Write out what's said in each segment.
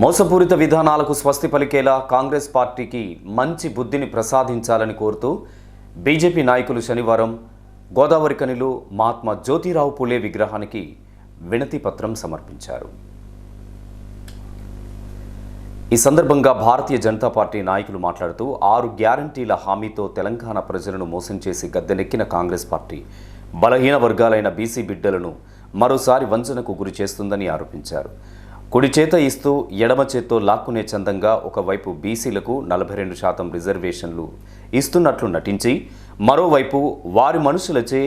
మోసపూరిత విధానాలకు స్వస్తి పలికేలా కాంగ్రెస్ పార్టీకి మంచి బుద్ధిని ప్రసాదించాలని కోరుతూ బీజేపీ నాయకులు శనివారం గోదావరి కనిలు మహాత్మా జ్యోతిరావు పూలే విగ్రహానికి వినతి పత్రం సమర్పించారు. ఈ సందర్భంగా భారతీయ జనతా పార్టీ నాయకులు మాట్లాడుతూ ఆరు గ్యారంటీల హామీతో తెలంగాణ ప్రజలను మోసం చేసి గద్దెనెక్కిన కాంగ్రెస్ పార్టీ బలహీన వర్గాలైన బీసీ బిడ్డలను మరోసారి వంచనకు గురి చేస్తుందని ఆరోపించారు. కుడి చేత ఇస్తూ ఎడమ చేత్తో లాక్కునే చందంగా ఒకవైపు బీసీలకు నలభై రెండు శాతం రిజర్వేషన్లు ఇస్తున్నట్లు నటించి మరోవైపు వారి మనుషులచే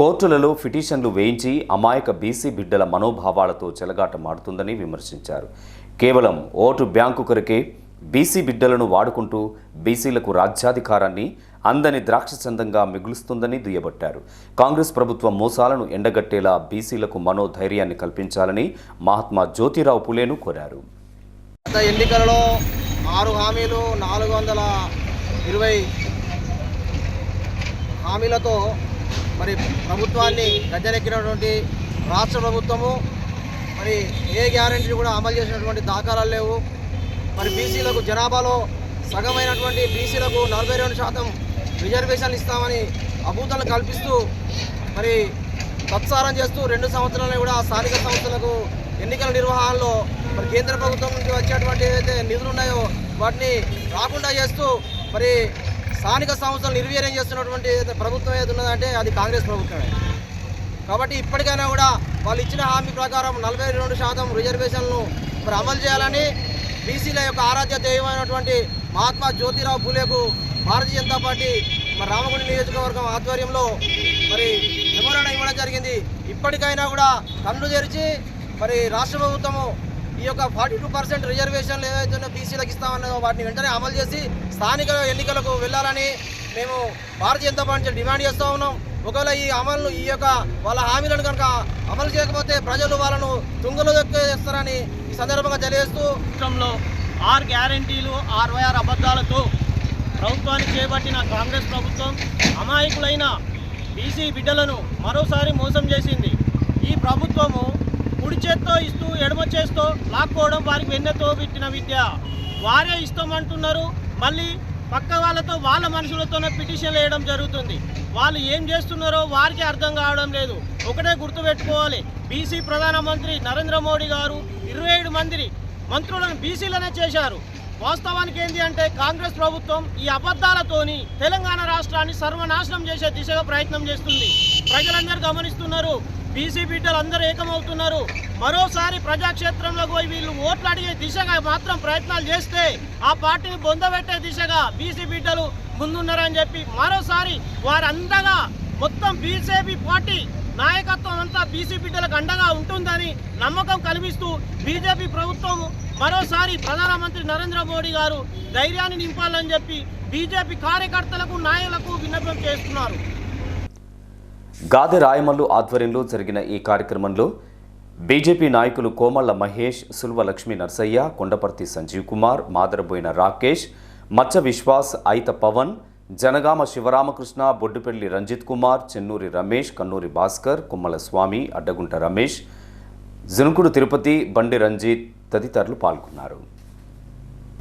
కోర్టులలో పిటిషన్లు వేయించి అమాయక బీసీ బిడ్డల మనోభావాలతో చెలగాటమాడుతుందని విమర్శించారు. కేవలం ఓటు బ్యాంకు కొరకే బీసీ బిడ్డలను వాడుకుంటూ బీసీలకు రాజ్యాధికారాన్ని అందని ద్రాక్షచందంగా మిగులుస్తుందని దుయ్యబట్టారు. కాంగ్రెస్ ప్రభుత్వం మోసాలను ఎండగట్టేలా బీసీలకు మనోధైర్యాన్ని కల్పించాలని మహాత్మా జ్యోతిరావు పులేను కోరారు. గత ఎన్నికలలో ఆరు హామీలు నాలుగు వందల ఇరవై హామీలతో మరి ప్రభుత్వాన్ని గద్దెనెక్కినటువంటి రాష్ట్ర ప్రభుత్వము మరి ఏ గ్యారంటీ కూడా అమలు చేసినటువంటి దాఖలాలు లేవు. మరి బీసీలకు జనాభాలో సగమైనటువంటి బీసీలకు నలభై రెండు శాతం రిజర్వేషన్లు ఇస్తామని అభూతలు కల్పిస్తూ మరి తత్సారం చేస్తూ రెండు సంవత్సరాలు కూడా స్థానిక సంస్థలకు ఎన్నికల నిర్వహణలో మరి కేంద్ర ప్రభుత్వం నుంచి వచ్చేటువంటి ఏదైతే నిధులు ఉన్నాయో వాటిని రాకుండా చేస్తూ మరి స్థానిక సంస్థలు నిర్వీర్యం చేస్తున్నటువంటి ప్రభుత్వం ఏది ఉన్నదంటే అది కాంగ్రెస్ ప్రభుత్వమే. కాబట్టి ఇప్పటికైనా కూడా వాళ్ళు ఇచ్చిన హామీ ప్రకారం నలభై రెండు శాతం రిజర్వేషన్లను మరి అమలు చేయాలని బీసీల యొక్క ఆరాధ్య దైవమైనటువంటి మహాత్మా జ్యోతిరావు పూలేకు భారతీయ జనతా పార్టీ మరి రామగుండ నియోజకవర్గం ఆధ్వర్యంలో మరి మెమోరాండం ఇవ్వడం జరిగింది. ఇప్పటికైనా కూడా కళ్ళు తెరిచి మరి రాష్ట్ర ప్రభుత్వము ఈ యొక్క ఫార్టీ టూ పర్సెంట్ రిజర్వేషన్లు ఏవైతే బీసీలకు ఇస్తామన్నదో వాటిని వెంటనే అమలు చేసి స్థానిక ఎన్నికలకు వెళ్ళాలని మేము భారతీయ జనతా పార్టీ డిమాండ్ చేస్తూ ఉన్నాం. ఒకవేళ ఈ అమలు ఈ యొక్క వాళ్ళ హామీలను కనుక అమలు చేయకపోతే ప్రజలు వాళ్ళను తుంగలు చేస్తారని ఈ సందర్భంగా తెలియజేస్తూ రాష్ట్రంలో ఆరు గ్యారంటీలు అరవై ఆరు అబద్ధాలతో ప్రభుత్వాన్ని చేపట్టిన కాంగ్రెస్ ప్రభుత్వం అమాయకులైన బీసీ బిడ్డలను మరోసారి మోసం చేసింది. ఈ ప్రభుత్వము కుడి చేత్తో ఇస్తూ ఎడమ చేత్తో లాక్కోవడం వారికి వెన్నెతో పెట్టిన విద్య. వారే ఇస్తామంటున్నారు మళ్ళీ పక్క వాళ్ళతో వాళ్ళ మనుషులతోనే పిటిషన్లు వేయడం జరుగుతుంది. వాళ్ళు ఏం చేస్తున్నారో వారికి అర్థం కావడం లేదు. ఒకటే గుర్తుపెట్టుకోవాలి. బీసీ ప్రధానమంత్రి నరేంద్ర మోడీ గారు ఇరవై ఏడు మంది మంత్రులను బీసీలనే చేశారు. వాస్తవానికి ఏంటి అంటే కాంగ్రెస్ ప్రభుత్వం ఈ అబద్ధాలతోని తెలంగాణ రాష్ట్రాన్ని సర్వనాశనం చేసే దిశగా ప్రయత్నం చేస్తుంది. ప్రజలందరూ గమనిస్తున్నారు. బీసీ బిడ్డలు అందరూ ఏకమవుతున్నారు. మరోసారి ప్రజాక్షేత్రంలో పోయి వీళ్ళు ఓట్లు అడిగే దిశగా మాత్రం ప్రయత్నాలు చేస్తే ఆ పార్టీని బొందబెట్టే దిశగా బీసీ బిడ్డలు ముందున్నారని చెప్పి మరోసారి వారందగా మొత్తం బీజేపీ పార్టీ నాయకత్వం అంతా బీసీ బిడ్డలకు అండగా ఉంటుందని నమ్మకం కల్పిస్తూ బీజేపీ ప్రభుత్వం మరోసారి ప్రధానమంత్రి నరేంద్ర మోడీ గారు ధైర్యాన్ని నింపాలని చెప్పి బీజేపీ కార్యకర్తలకు నాయకులకు విన్నపం చేస్తున్నారు. గాదె రాయమల్లు ఆధ్వర్యంలో జరిగిన ఈ కార్యక్రమంలో బీజేపీ నాయకులు కోమళ్ళ మహేష్ సుల్వ లక్ష్మీ నర్సయ్య కొండపర్తి సంజీవ్ కుమార్ మాదరబోయిన రాకేష్ మచ్చ విశ్వాస్ ఐత పవన్ జనగామ శివరామకృష్ణ బొడ్డుపెల్లి రంజిత్ కుమార్ చెన్నూరి రమేష్ కన్నూరి భాస్కర్ కుమ్మల స్వామి అడ్డగుంట రమేష్ జునుకుడు తిరుపతి బండి రంజిత్ తదితరులు పాల్గొన్నారు.